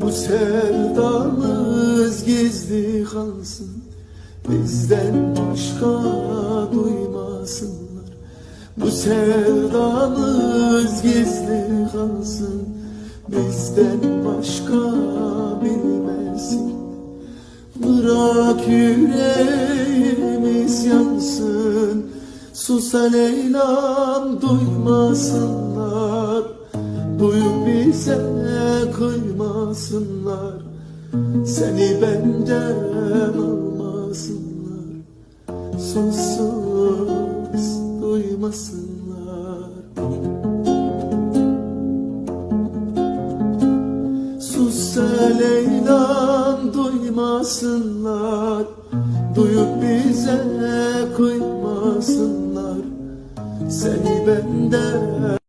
Bu sevdamız gizli kalsın Bizden başka duymasınlar. Bu sevdamız gizli kalsın Bizden başka bilmesin Bırak yansın Susa Leyla'm duymasınlar. Duyup bize kıymasınlar. Seni benden almasınlar. Sonsuz duymasınlar. Sus Leyla'm duymasınlar. Duyup bize kıymasınlar Seni benden